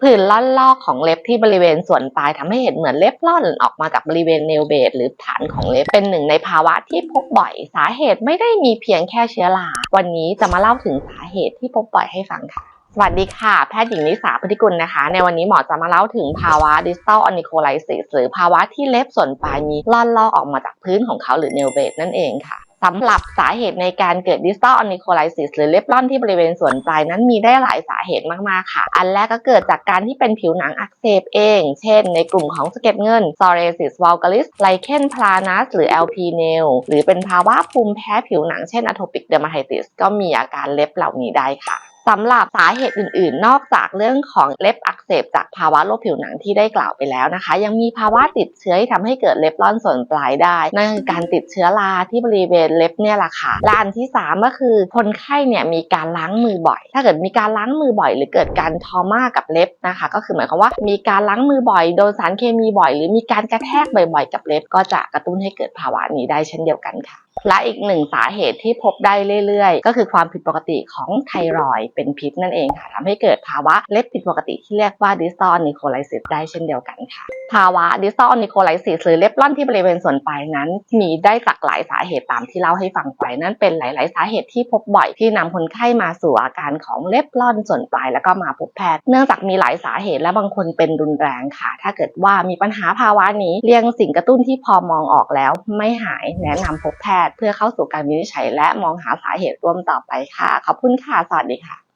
ผื่นล่อนลอกของเล็บที่บริเวณส่วนปลายทำให้เห็นเหมือนเล็บล่อนออกมาจากบริเวณเนลเบดหรือฐานของเล็บเป็นหนึ่งในภาวะที่พบบ่อย สาเหตุไม่ได้มีเพียงแค่เชื้อราวันนี้จะมาเล่าถึงสาเหตุที่พบบ่อยให้ฟังค่ะสวัสดีค่ะ แพทย์หญิงนิสาพุทธิกุลนะคะ ในวันนี้หมอจะมาเล่าถึงภาวะ distal onycholysis หรือภาวะที่เล็บส่วนปลายมีล่อนลอกออกมาจากพื้นของเขาหรือ nail bed นั่นเองค่ะ สำหรับสาเหตุในการเกิดดิสตอลอนิโคไลซิสหรือเล็บล่อนที่บริเวณส่วนปลายนั้นมีได้หลายสาเหตุมากๆค่ะ อันแรกก็เกิดจากการที่เป็นผิวหนังอักเสบเอง เช่นในกลุ่มของสะเก็ดเงินซอเรซิสวอลกาลิสไลเคนพลานัสหรือ LP nail หรือเป็นภาวะภูมิแพ้ผิวหนังเช่นอโทปิกเดอร์มาไทติสก็มีอาการเล็บเหล่านี้ได้ค่ะ สำหรับสาเหตุอื่นๆ นอกจากเรื่องของเล็บอักเสบจากภาวะโรคผิวหนังที่ได้กล่าวไปแล้วนะคะ ยังมีภาวะติดเชื้อที่ทำให้เกิดเล็บร่อนส่วนปลายได้ นั่นคือการติดเชื้อราที่บริเวณเล็บเนี่ยแหละค่ะและอันที่สามก็คือคนไข้เนี่ยมีการล้างมือบ่อย ถ้าเกิดมีการล้างมือบ่อย หรือเกิดการทอมากับเล็บนะคะ ก็คือหมายความว่ามีการล้างมือบ่อยโดนสารเคมีบ่อย หรือมีการกระแทกบ่อย ๆ กับเล็บ ก็จะกระตุ้นให้เกิดภาวะนี้ได้เช่นเดียวกันค่ะ และอีกหนึ่งสาเหตุที่พบได้เรื่อยๆ ก็คือความผิดปกติของไทรอยด์เป็นพิษนั่นเองค่ะทำให้เกิดภาวะเล็บผิดปกติที่เรียกว่า distal onycholysis ได้เช่นเดียวกันค่ะ ภาวะ distal onycholysis หรือเล็บร่อนที่บริเวณส่วนปลายนั้น มีได้จากหลายสาเหตุตามที่เล่าให้ฟังไปนั่นเป็นหลาย ๆ สาเหตุที่พบบ่อยที่นำคนไข้มาสู่อาการของเล็บร่อนส่วนปลายแล้วก็มาพบแพทย์ เนื่องจากมีหลายสาเหตุและบางคนเป็นรุนแรงค่ะ ถ้าเกิดว่ามีปัญหาภาวะนี้เรียงสิ่งกระตุ้นที่พอมองออกแล้วไม่หายแนะนำพบแพทย์ทย์เพื่อเข้าสู่การวินิจฉัยและมองหาสาเหตุร่วมต่อไปค่ะ ขอบคุณค่ะ สวัสดีค่ะ